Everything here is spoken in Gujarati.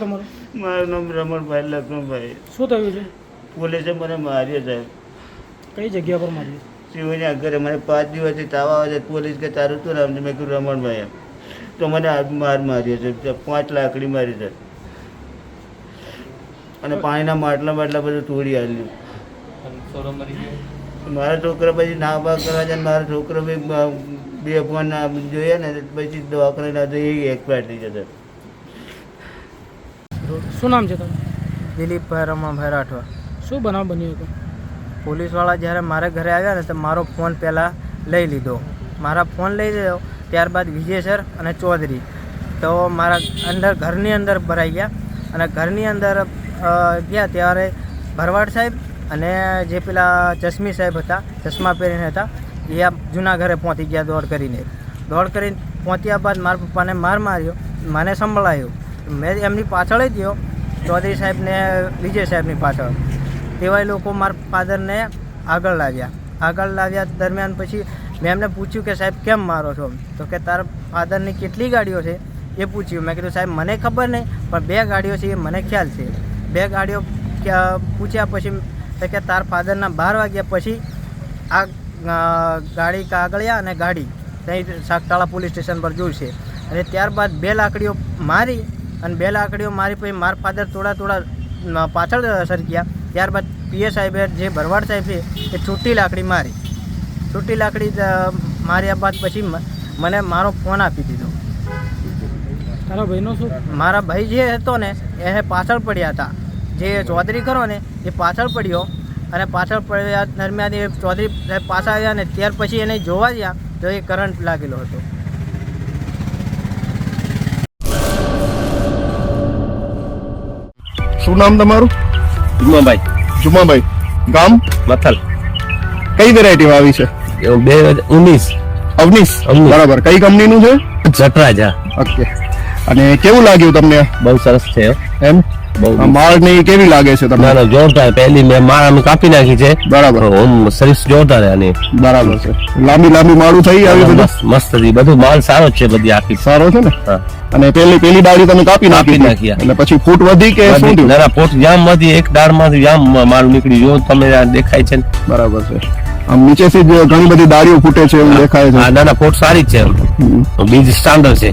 તમારું? મારું નામ રમણભાઈ લક્ષ્મણભાઈ. શું થયું છે? પોલીસે મને માર્યો સાહેબ કઈ જગ્યા પર મારી શિવની આગળ મને પાંચ દિવસથી તાવ આવે છે. પોલીસ કે તારું શું નામ છે? મેં કીધું રમણભાઈ તો મને માર માર્યો છે. પાંચ લાકડી મારી છે. અને પાણીના માટલા માટલા બધું તોડી આવ્યું મારા છોકરા પછી ના બા કરવા જાય મારા છોકરો બી બે ફોન જોઈએ ને પછી દવાખાને ના તો એ એક્સપાયર થઈ જશે શું નામ છે તમારું? દિલીપભાઈ રમણભાઈ રાઠવા શું બનાવ બન્યો હતો? પોલીસવાળા જ્યારે મારે ઘરે આવ્યા ને તો મારો ફોન પહેલાં લઈ લીધો. મારા ફોન લઈ લીધો ત્યારબાદ વિજય સર અને ચૌધરી. તો મારા અંદર ઘરની અંદર ભરાઈ ગયા અને ઘરની અંદર ગયા ત્યારે ભરવાડ સાહેબ અને જે પેલા ચશ્મી સાહેબ હતા ચશ્મા પહેરીને હતા એ આ જૂના ઘરે પહોંચી ગયા દોડ કરીને. દોડ કરીને પહોંચ્યા બાદ મારા પપ્પાને માર માર્યો મને સંભળાયું. મેં એમની પાછળ જ ગયો, ચૌધરી સાહેબને, વિજય સાહેબની પાછળ. તેવાય લોકો મારા ફાધરને આગળ લાવ્યા. આગળ લાવ્યા દરમિયાન પછી મેં એમને પૂછ્યું કે, સાહેબ, કેમ મારો છો? તો કે, તારા ફાધરની કેટલી ગાડીઓ છે? એ પૂછ્યું. મેં કીધું, સાહેબ, મને ખબર નહીં, પણ બે ગાડીઓ છે એ મને ખ્યાલ છે. બે ગાડીઓ પૂછ્યા પછી કે, તાર ફાધરના બાર વાગ્યા પછી આ ગાડી કાગળિયા અને ગાડી. ત્યાં સાગતાળા પોલીસ સ્ટેશન પર જોઈશે અને ત્યારબાદ બે લાકડીઓ મારી અને બે લાકડીઓ મારી પછી મારા ફાધર થોડા થોડા પાછળ સરક્યા ત્યારબાદ પીએ સાહેબે જે ભરવાડ સાહેબ છે એ છૂટી લાકડી મારી. છૂટી લાકડી માર્યા બાદ પછી મને મારો ફોન આપી દીધો. તારા ભાઈનો શું? મારા ભાઈ જે હતો ને એ પાછળ પડ્યા હતા. જે ચૌધરી ખરો ને એ પાછળ પડ્યો અને પાછળ પડ્યા દરમિયાન એ ચૌધરી પાછા આવ્યા ને ત્યાર પછી એને જોવા ગયા તો એ કરંટ લાગેલો હતો. શું નામ તમારું? જુમાભાઈ. જુમાભાઈ. ગામ? મથલ. કઈ વેરાયટી આવી છે? બે હજાર ઉન્નીસ અવનીશ. બરાબર. કઈ કંપનીનું છે? જટરાજ. ઓકે અને કેવું લાગ્યું તમને? બહુ સરસ છે એમ? બહુ માળ ને કેવી લાગે છે તમને? ના જોરદાર. પહેલી મેં માળ અમે કાપી નાખી છે. બરાબર. ઓમ સર્વિસ જોરદાર આની. બરાબર છે. લાંબી લાંબી માળું થઈ આવી બધું? મસ્ત મસ્ત બધું માલ સારો છે બધી આખી. સારો છે ને? અને પેલી પેલી ડાળી તમે કાપી નાખી નાખી, એટલે પછી ફૂટ વધી કે શું થયું? ના પોટ જામમાંથી એક દાળમાંથી જામ માલ નીકળી જો તમે આ દેખાય છે. બરાબર છે. આમ નીચેથી ઘણી બધી ડાળીઓ ફૂટે છે એવું દેખાય છે. ના ના પોટ સારી છે. બીજ સ્ટાન્ડર્ડ છે.